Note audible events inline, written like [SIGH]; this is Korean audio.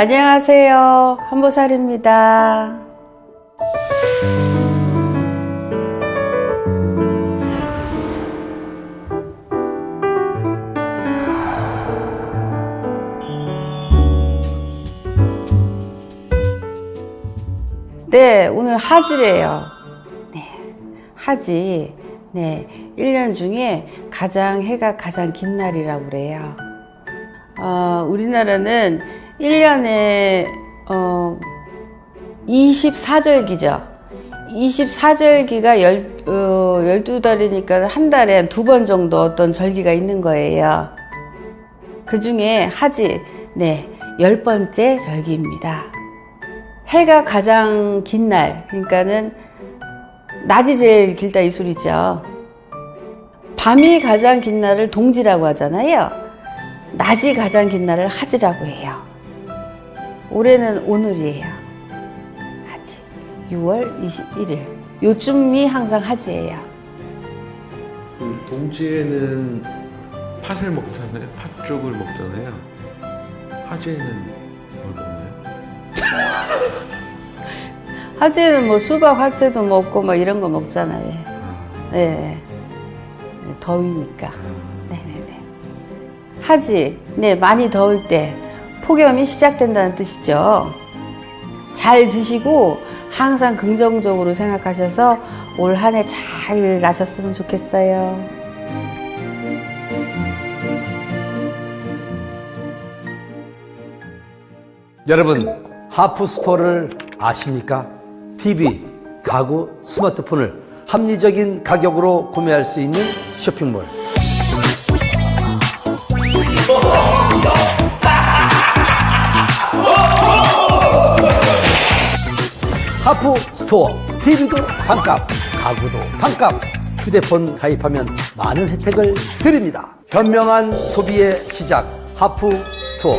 안녕하세요. 한보살입니다. 네, 오늘 하지래요. 네, 하지. 네, 1년 중에 가장 해가 가장 긴 날이라고 그래요. 어, 우리나라는 1년에 어, 24절기죠. 24절기가 열, 어, 12달이니까 한 달에 한두번 정도 어떤 절기가 있는 거예요. 그 중에 하지, 네, 열 번째 절기입니다. 해가 가장 긴 날, 그러니까는 낮이 제일 길다 이 소리죠. 밤이 가장 긴 날을 동지라고 하잖아요. 낮이 가장 긴 날을 하지라고 해요. 올해는 오늘이에요. 하지. 6월 21일. 요쯤이 항상 하지예요. 그 동지에는 팥을 먹잖아요. 팥죽을 먹잖아요. 화제에는 뭘 먹나요? [LAUGHS] 하지는 뭐 수박 화채도 먹고 막 이런 거 먹잖아요. 아, 예. 네. 더위니까. 아, 네네네. 하지. 네, 많이 더울 때 폭염이 시작된다는 뜻이죠. 잘 드시고 항상 긍정적으로 생각하셔서 올 한 해 잘 나셨으면 좋겠어요. 여러분 하프스토어를 아십니까? TV, 가구, 스마트폰을 합리적인 가격으로 구매할 수 있는 쇼핑몰 하프 스토어 TV도 반값, 가구도 반값. 휴대폰 가입하면 많은 혜택을 드립니다. 현명한 소비의 시작 하프 스토어